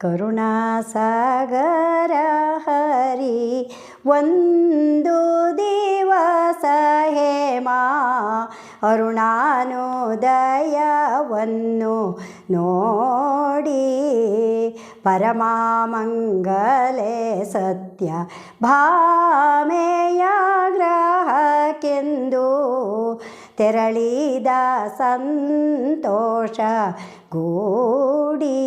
ಕರುಣಾಸಾಗರ ಹರಿ ಒಂದು ದಿವಸ ಹೇಮಾ ಅರುಣಾನುದಯವನ್ನು ನೋಡಿ ಪರಮಾಮಂಗಲೆ ಸತ್ಯ ಭಾಮೆಯ ಗ್ರಹಕ್ಕೆಂದು ತೆರಳಿದ ಸಂತೋಷ ಗೂಡಿ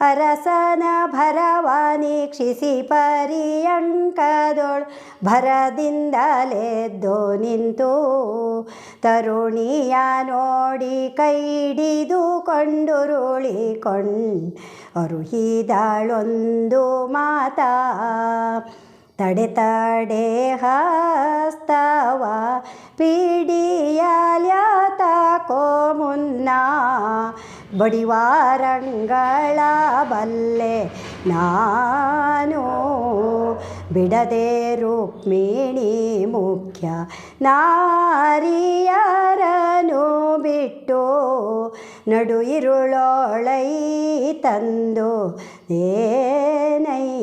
ಅರಸನ ಭರವ ನೀಕ್ಷಿಸಿ ಪರ್ಯಂಕದೊಳ್ ಭರದಿಂದಲೆದ್ದು ನಿಂತು ತರುಣಿಯ ನೋಡಿ ಕೈಡಿದು ಕೊಂಡುರುಳಿಕೊಂಡ್ ಅರುಹಿದಾಳೊಂದು ಮಾತಾ ತಡೆ ತಡೆ ಹಸ್ತವ ಪಿಡಿಯಲ್ಯತಕೋ ಮುನ್ನ. ಬಡಿವಾರಂಗಳ ಬಲ್ಲೆ ನಾನು. ಬಿಡದೆ ರುಕ್ಮಿಣಿ ಮುಖ್ಯ. ನಾರಿಯರನು ಬಿಟ್ಟು ನಡು ಇರುಳೊಳೈ ತಂದು. ಏನೈ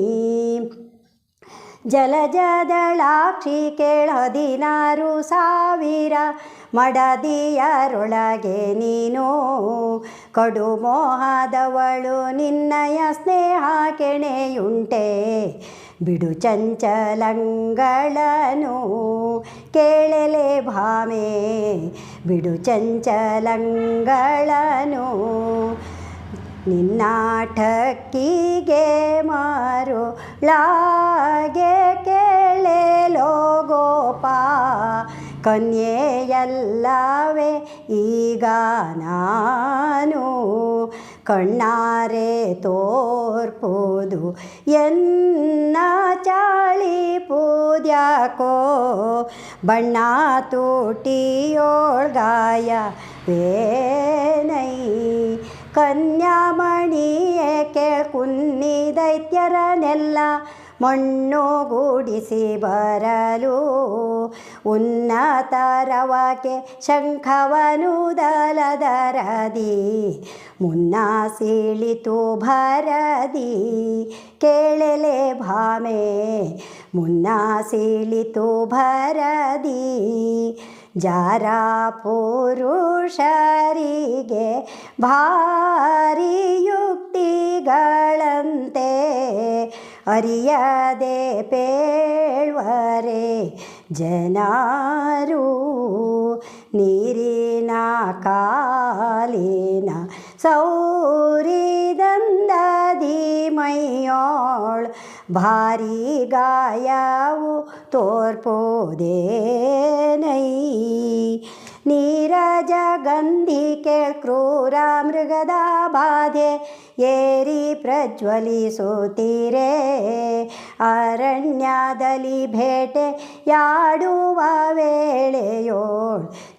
ಜಲಜದಳಾಕ್ಷಿ ಕೇಳ ಹದಿನಾರು ಸಾವಿರ ಮಡದಿಯರೊಳಗೆ ನೀನು ಕಡು ಮೋಹದವಳು ನಿನ್ನಯ ಸ್ನೇಹ ಕೆಣೆಯುಂಟೆ. ಬಿಡು ಚಂಚಲಂಗಳನು ಕೇಳಲೆ ಭಾಮೆ. ಬಿಡು ಚಂಚಲಂಗಳನು ನಿನ್ನಾಟಕ್ಕಿಗೆ ಮಾರು ಲಾಗೆ ಕೇಳೆಲೋ ಗೋಪ ಕನ್ಯೆಯಲ್ಲವೇ ಈಗ ನಾನು ಕಣ್ಣಾರೆ ತೋರ್ಪೋದು, ಎನ್ನ ಚಾಳಿ ಪೂದ್ಯಾಕೋ, ಬಣ್ಣ ತೂಟಿಯೋಳ್ಗಾಯ ವೇನೈ ಕನ್ಯಾಮಣಿಯೇ ಕೇಳ್ಕುನ್ನಿ ದೈತ್ಯರನೆಲ್ಲ ಮಣ್ಣುಗೂಡಿಸಿ ಬರಲು. ಉನ್ನತರವಕ್ಕೆ ಶಂಖವನು ದಲದರದಿ ಮುನ್ನ ಸೀಳಿತು ಭರದಿ. ಕೇಳಲೆ ಭಾಮೆ ಮುನ್ನ ಸೀಳಿತು ಭರದಿ. ಜಾರ ಪುರುಷರಿಗೆ ಭಾರಿ ಯುಕ್ತಿಗಳಂತೆ. ಅರಿಯದೆ ಪೇಳ್ವರೆ ಜನರು ನೀರಿನ ಕಾಲಿನ ಸೌರಿದಂದದಿ भारी गाया वो तोर पोदे नहीं। ನೀರಜ ಗಂಧಿ ಕೇಳ್ ಕ್ರೂರ ಮೃಗದ ಬಾಧೆ, ಏರಿ ಪ್ರಜ್ವಲಿಸುತ್ತೀರೆ. ಅರಣ್ಯದಲ್ಲಿ ಭೇಟೆ ಯಾಡುವ ವೇಳೆಯೋ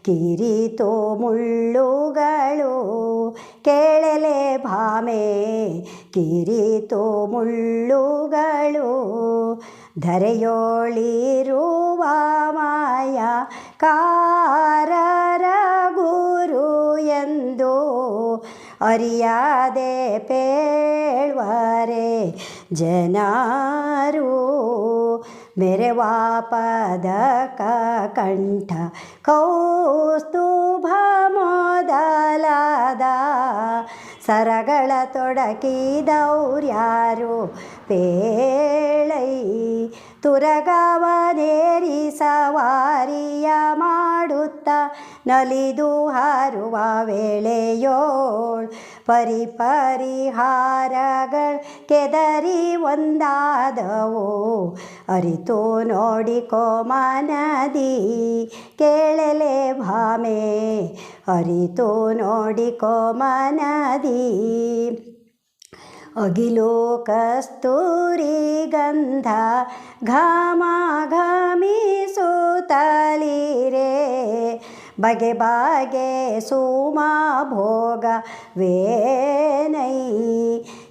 ಕಿರಿತು ಮುಳ್ಳುಗಳು ಕೇಳಲೆ ಭಾಮೆ, ಕಿರಿತು ಮುಳ್ಳುಗಳು ಧರೆಯೋಳಿರುವ ಮಾಯ ಗುರು ಎಂದು ಅರಿಯಾದೆ ಪೇಳ್ವಾರೆ ಜನಾರು ಮೇರೆ ವಾಪದ ಕಂಠ ಕೌಸ್ತುಭ ಮೊದಲಾದ ಸರಗಳ ತೊಡಕಿದವ್ರ್ಯಾರು ಪೇಳೈ ತುರಗವನೇರಿ ಸವಾರಿಯ ಮಾಡುತ್ತ ನಲಿದು ಹಾರುವ ವೇಳೆಯೋಳ್ ಪರಿ ಪರಿಹಾರಗಳು ಕೆದರಿ ಒಂದಾದವು. ಅರಿತು ನೋಡಿಕೋ ಮನದಿ ಕೇಳಲೆ ಭಾಮೆ. ಅರಿತು ನೋಡಿಕೋ ಮನದಿ ಅಗಿಲೋಕಸ್ತೂರಿ ಗಂಧ ಘಾಮ ಘಮಿಸುತ್ತಲಿರೆ ಬಗೆ ಬಗೆ ಸುಮಾ ಭೋಗ ವೇನೈ.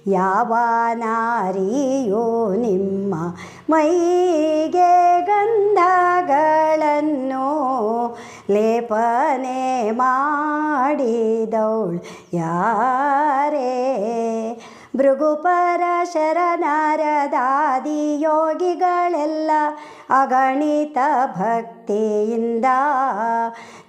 ಯಾವ ನಾರಿಯೋ ನಿಮ್ಮ ಮೈಗೆ ಗಂಧಗಳನ್ನು ಲೇಪನೆ ಮಾಡಿದೌಳ್ ಯಾರೇ? ಭೃಗುಪರ ಶರಣರದಾದಿ ಯೋಗಿಗಳೆಲ್ಲ ಅಗಣಿತ ಭಕ್ತಿಯಿಂದ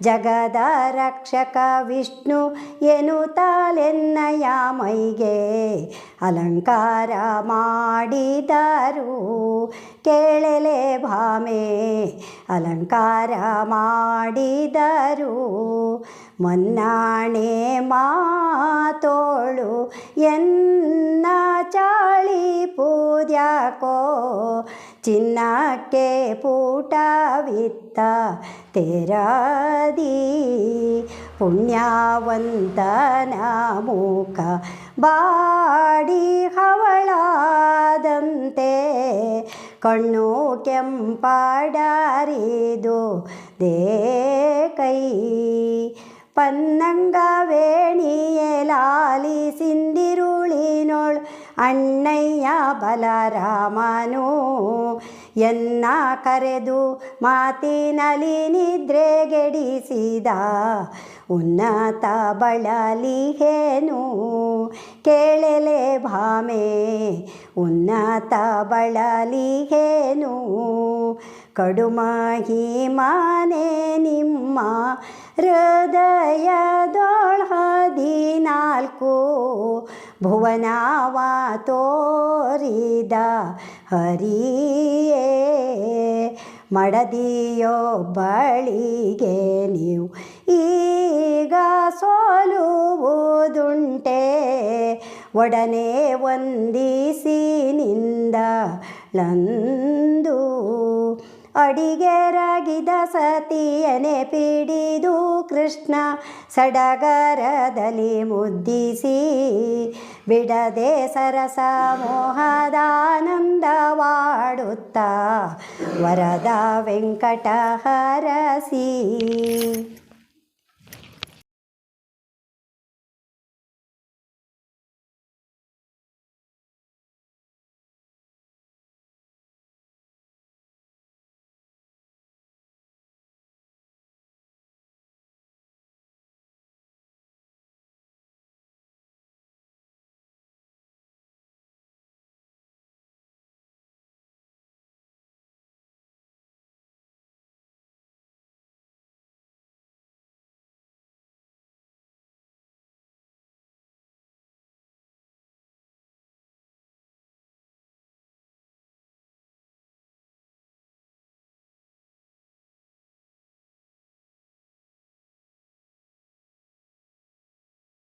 ಜಗದ ರಕ್ಷಕ ವಿಷ್ಣು ಎನ್ನುತ್ತಾಲೆನ್ನಯ ಮೈಗೆ ಅಲಂಕಾರ ಮಾಡಿದರು. ಕೇಳಲೆ ಭಾಮೆ, ಅಲಂಕಾರ ಮಾಡಿದರು. ಮೊನ್ನಾಣೆ ಮಾತೋಳು, ಎನ್ನ ಚಾಳಿ ಪೂದ್ಯಾಕೋ ಚಿನ್ನಕ್ಕೆ ಪೂಟವಿತ್ತ ತೆರದಿ ಪುಣ್ಯವಂತನ ಮೂಕ ಬಾಡಿ ಹವಳಾದಂತೆ ಕಣ್ಣು ಕೆಂಪಾಡರಿದು ದೇ ಕೈ ಪನ್ನಂಗ ವೇಣಿಯೇ ಲಾಲಿ ಸಿಂದಿರುಳಿನೋಳ್ ಅಣ್ಣಯ್ಯ ಬಲರಾಮನು ಎನ್ನ ಕರೆದು ಮಾತಿನಲಿ ನಿದ್ರೆಗೆಡಿಸಿದ ಉನ್ನತ ಬಳಲಿಹೇನು ಕೇಳಲೆ ಭಾಮೆ ಉನ್ನತ ಬಳಲಿಹೇನು ಕಡುಮಾಹಿ ಮಾನೆ ನಿಮ್ಮ ಹದಿನಾಲ್ಕು ಭುವನಾವ ತೋರಿದ ಹರಿಯೇ. ಬಳಿಗೆ ನೀವು ಈಗ ಸೋಲುವುದುಂಟೆ. ಒಡನೆ ವಂದಿಸಿ ನಿಂದಳಂದು ಅಡಿಗೆರಗಿದ ಸತಿಯನೆ ಪಿಡಿದು ಕೃಷ್ಣ ಸಡಗರದಲ್ಲಿ ಮುದ್ದಿಸಿ ಬಿಡದೆ ಸರಸ ಮೋಹದಾನಂದವಾಡುತ್ತಾ ವರದ ವೆಂಕಟ ಹರಸಿ